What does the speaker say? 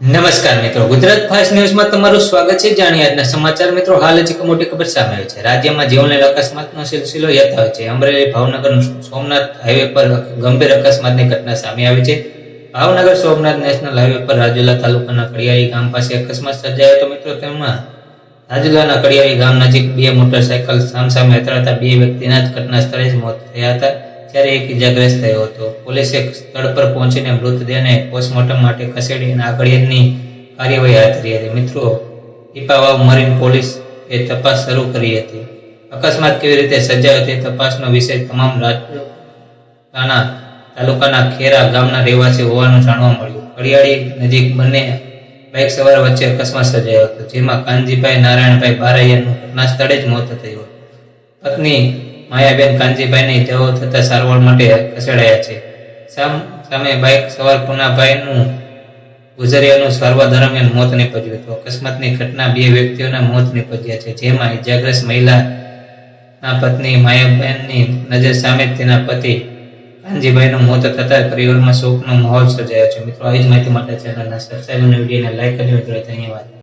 નમસ્કાર મિત્રો. ગુજરાત ફાસ્ટ ન્યૂઝમાં તમારું સ્વાગત છે. જાણીએ આજના સમાચાર. મિત્રો, હાલ જ એક મોટી ખબર સામે આવી છે. રાજ્યમાં જીવલેણ અકસ્માતનો સિલસિલો યથાવત છે. અમરેલી ભાવનગર સોમનાથ હાઈવે પર ગંભીર અકસ્માતની ઘટના સામે આવી છે. ભાવનગર સોમનાથ નેશનલ હાઈવે પર રાજુલા તાલુકાના કડિયાળી ગામ પાસે અકસ્માત સર્જાયો હતો. મિત્રો, તેમાં રાજુલાના કડિયારી ગામ નજીક બે મોટરસાયકલ સામસામે અથડાતા બે વ્યક્તિના જ ઘટના સ્થળે જ મોત થયા હતા. જ્યારે એક ઇજાગ્રસ્ત થયો હતો. પોલીસે સ્થળ પર પહોંચીને મૃતદેહને પોસ્ટમોર્ટમ માટે ખસેડીને આગળની કાર્યવાહી હાથ ધરી હતી. મિત્રો દીપાવાવ મરીન પોલીસ એ તપાસ શરૂ કરી હતી. અકસ્માત કેવી રીતે સર્જાયો તે તપાસનો વિષય તમામ રાજના તાલુકાના ખેરા ગામના રહેવાસી હોવાનું જાણવા મળ્યું. કડિયાળી નજીક બંને બાઇક સવાર વચ્ચે અકસ્માત સર્જાયો હતો, જેમાં કાનજીભાઈ નારાયણભાઈ બારૈયાનું ઘટના સ્થળે જ મોત થયું પત્ની માયાબેન કાનજીભાઈની તેઓ થતા સારવાર માટે ખસેડાયા છે. સામ બાઇક સવાર પૂનાભાઈનું ગુજરિયાનું સારવાર દરમિયાન મોત નીપજ્યું હતું. અકસ્માતની ઘટના બે વ્યક્તિઓના મોત નીપજ્યા છે, જેમાં ઇજાગ્રસ્ત મહિલાના પત્ની માયાબેનની નજર સામે તેના પતિ કાનજીભાઈનું મોત થતા પરિવારમાં શોકનો માહોલ સર્જાયો છે. મિત્રો, આવી જ માહિતી માટે ચેનલના સબસ્ક્રાઈબ અને વિડીયોને લાઈક કરી મિત્રો, ધન્યવાદ.